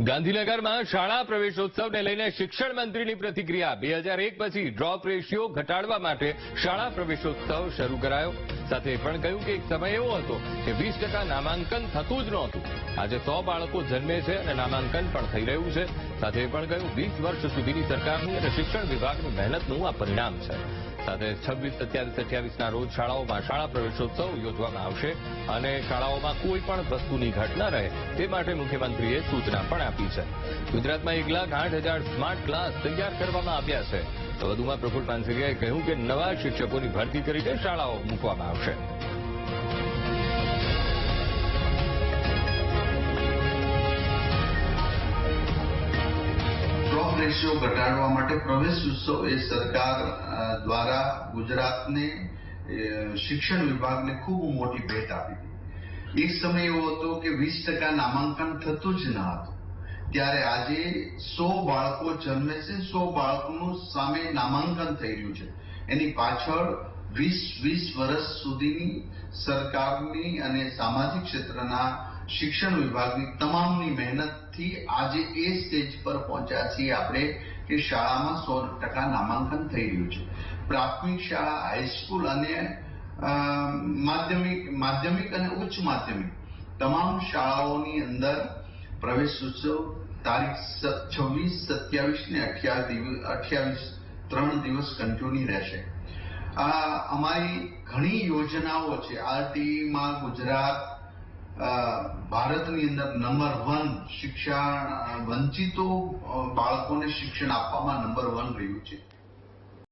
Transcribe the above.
ગાંધીનગરમાં શાળા પ્રવેશોત્સવને લઈને શિક્ષણ મંત્રીની પ્રતિક્રિયા. બે હજાર એક પછી ડ્રોપ રેશિયો ઘટાડવા માટે શાળા પ્રવેશોત્સવ શરૂ કરાયો. સાથે પણ કહ્યું કે એક સમય એવો હતો કે વીસ ટકા નામાંકન થતું જ નહોતું. આજે સો બાળકો જન્મે છે અને નામાંકન પણ થઈ રહ્યું છે. સાથે પણ કહ્યું, વીસ વર્ષ સુધીની સરકારની અને શિક્ષણ વિભાગની મહેનતનું આ પરિણામ છે. સાથે છવ્વીસ, સત્યાવીસ, અઠ્યાવીસના રોજ શાળાઓમાં શાળા પ્રવેશોત્સવ યોજવામાં આવશે અને શાળાઓમાં કોઈ પણ વસ્તુની ઘટ રહે તે માટે મુખ્યમંત્રીએ સૂચના પણ આપી છે. ગુજરાતમાં એક લાખ આઠ હજાર સ્માર્ટ ક્લાસ તૈયાર કરવામાં આવ્યા છે. તો વધુમાં પ્રફુલ પાનસરિયાએ કહ્યું કે નવા શિક્ષકોની ભરતી કરીને શાળાઓ મૂકવામાં આવશે. ડ્રોપ રેશિયો ઘટાડવા માટે પ્રવેશ ઉત્સવ એ સરકાર દ્વારા ગુજરાતને શિક્ષણ વિભાગને ખૂબ મોટી ભેટ આપી હતી એક સમય એવો હતો કે વીસ ટકા નામાંકન થતું જ ન હતું. ત્યારે આજે સો બાળકો જન્મે છે, સો બાળકોનું સામે નામાંકન થઈ રહ્યું છે. એની પાછળ વીસ વીસ વર્ષ સુધીની સરકારની અને સામાજિક ક્ષેત્રના શિક્ષણ વિભાગની તમામની મહેનતથી આજે એ સ્ટેજ પર પહોંચ્યા છીએ આપણે કે શાળામાં સો ટકા નામાંકન થઈ રહ્યું છે. પ્રાથમિક શાળા, હાઈસ્કૂલ અને માધ્યમિક માધ્યમિક અને ઉચ્ચ માધ્યમિક તમામ શાળાઓની અંદર પ્રવેશ ઉત્સવ તારીખ છવ્વીસ, સત્યાવીસ ને અઠ્યાવીસ અઠ્યાવીસ, ત્રણ દિવસ કન્ટિન્યુ રહેશે. આ અમારી ઘણી યોજનાઓ છે. આરટીમાં ગુજરાત ભારતની અંદર નંબર વન શિક્ષણ વંચિતો બાળકોને શિક્ષણ આપવામાં નંબર વન રહ્યું છે.